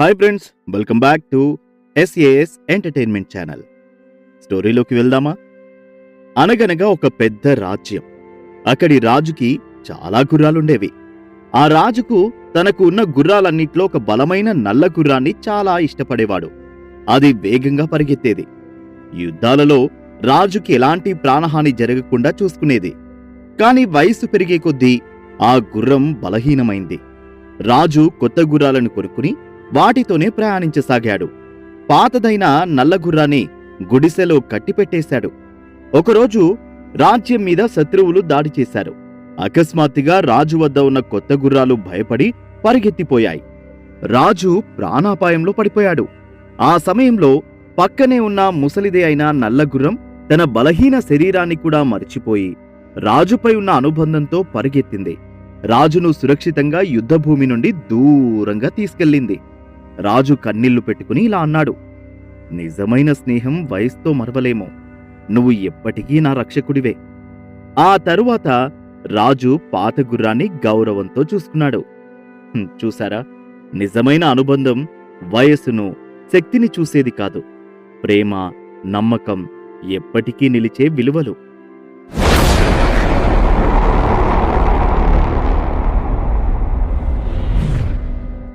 Hi friends welcome back to SAS entertainment channel స్టోరీలోకి వెళ్దామా? అనగనగా ఒక పెద్ద రాజ్యం. అక్కడి రాజుకి చాలా గుర్రాలుండేవి. ఆ రాజుకు తనకు ఉన్న గుర్రాలన్నిట్లో ఒక బలమైన నల్ల గుర్రాన్ని చాలా ఇష్టపడేవాడు. అది వేగంగా పరిగెత్తేది. యుద్ధాలలో రాజుకి ఎలాంటి ప్రాణహాని జరగకుండా చూసుకునేది. కాని వయసు పెరిగే కొద్దీ ఆ గుర్రం బలహీనమైంది. రాజు కొత్త గుర్రాలను కొనుక్కుని వాటితోనే ప్రయాణించసాగాడు. పాతదైన నల్లగుర్రాన్ని గుడిసెలో కట్టిపెట్టేశాడు. ఒకరోజు రాజ్యం మీద శత్రువులు దాడి చేశారు. అకస్మాత్తుగా రాజు వద్ద ఉన్న కొత్త గుర్రాలు భయపడి పరిగెత్తిపోయాయి. రాజు ప్రాణాపాయంలో పడిపోయాడు. ఆ సమయంలో పక్కనే ఉన్న ముసలిదే అయిన నల్లగుర్రం తన బలహీన శరీరాన్ని కూడా మర్చిపోయి రాజుపై ఉన్న అనుబంధంతో పరిగెత్తింది. రాజును సురక్షితంగా యుద్ధభూమి నుండి దూరంగా తీసుకెళ్ళింది రాజు కన్నీళ్ళు పెట్టుకుని ఇలా అన్నాడు నిజమైన స్నేహం వయస్సుతో మరవలేము. నువ్వు ఎప్పటికీ నా రక్షకుడివే. ఆ తరువాత రాజు పాత గుర్రాన్ని గౌరవంతో చూసుకున్నాడు. చూశారా? చూసారా నిజమైన అనుబంధం వయస్సును శక్తిని చూసేది కాదు. ప్రేమ నమ్మకం ఎప్పటికీ నిలిచే విలువలు.